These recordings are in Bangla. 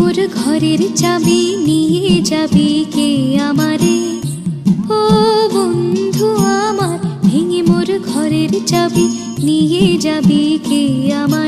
ঘরের চাবি নিয়ে যাবি কে আমারে? ও বন্ধু আমার, ভেঙে মোর ঘরের চাবি নিয়ে যাবি কে আমারে?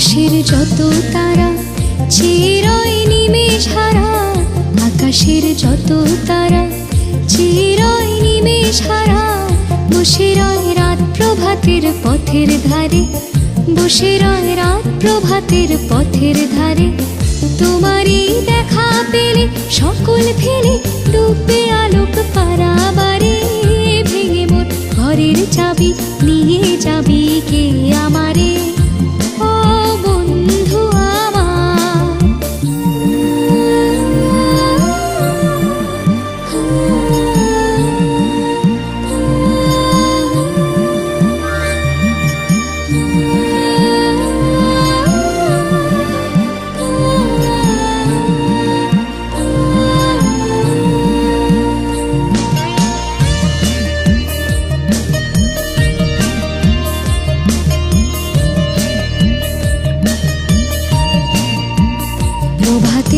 আকাশের যত তারা, চিরই নিমেষ হারা। আকাশের যত তারা, চিরই নিমেষ হারা। বসে রয় রাত প্রভাতের পথের ধারে, বসে রয় রাত প্রভাতের পথের ধারে। তোমারই দেখা পেলে, সকল ফেলে ডুবে আলোক পারাবারে। ভেঙে মোর ঘরের চাবি, নিয়ে যাবি কে?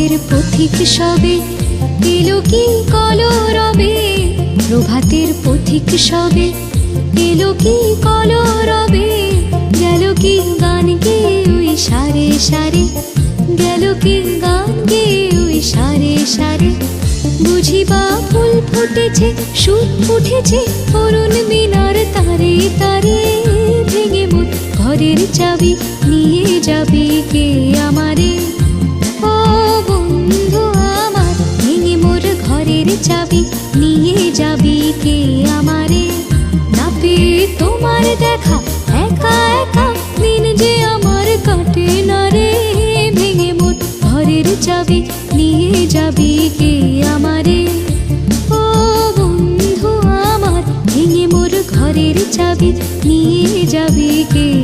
প্রভাতের পথিক সবে এলো কি কলরবে প্রভাতের পথিক সবে এলো কি কলরবে গেল কি গান গে ওই সারে সারে, গেল কি গান গে ওই সারে সারে। বুঝিবা ফুল ফুটেছে, সুর উঠেছে অরুণ মিনার তারে তারে। ভেঙে মোট ঘরের চাবি নিয়ে যাবি কে আমারে? চাবি, নিয়ে যাবি কে আমারে? না তোমার দেখা, একা একা? দিন যে আমার কাটে না রে, ভেঙে মোট ঘরের চাবি, নিয়ে যাবি কে আমারে? ও বন্ধু আমার, ভেঙে মোর ঘরের চাবি, নিয়ে যাবি কে